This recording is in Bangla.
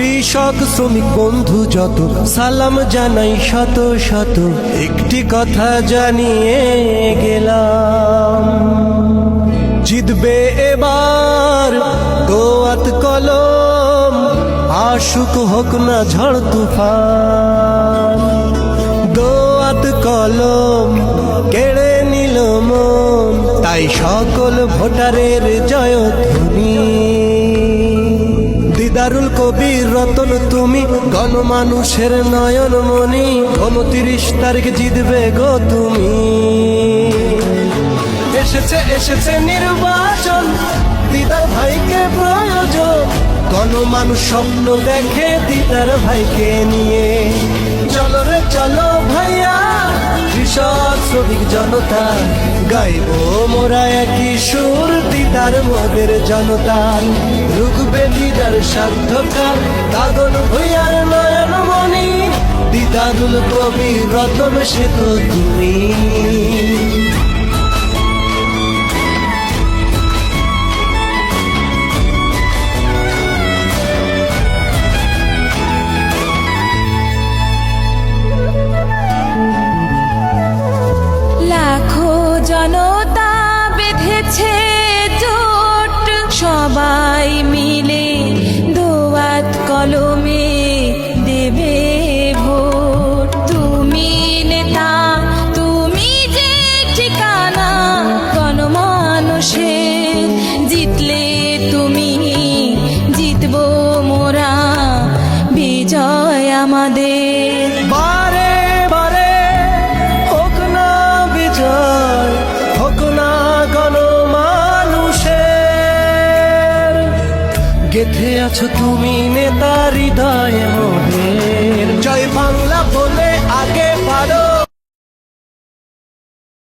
কৃষক, শ্রমিক, বন্ধু যত, সালাম জানাই শত শত। একটি কথা জানিয়ে গেলাম। জিতবে এবার দোয়াত কলম আশুক হোক না ঝড় তুফান। দোয়াত কলম কেড়ে নিল মন, তাই সকল ভোটারের জয় জয়ধ্বনি। দিদারুল কবির রতন তুমি গণমানুষের নয়ন মনি তিরিশ তারিখ জিতবে গো তুমি। এসেছে এসেছে নির্বাচন, দিদার ভাইকে প্রয়োজন গণমানুষ স্বপ্ন দেখে দিদার ভাইকে নিয়ে। শ্রমিক জনতা, গাইব মোরা একই সুর, দিদার মোদের জনতার রুকবে দিদার সাধ্যকার কাগন ভুইয়ার নয়ন মনি দিদারুল কবি রতন সে তো তুমি। সবাই মিলে দোয়াত কলমে দেবে ভোট। তুমি নেতা, তুমি ঠিকানা গণমানুষের জিতলে তুমি জিতবো মোরা। বিজয় আমাদের। গেথে আছো তুমি নেতা হৃদয় মোহের জয় বাংলা বলে আগে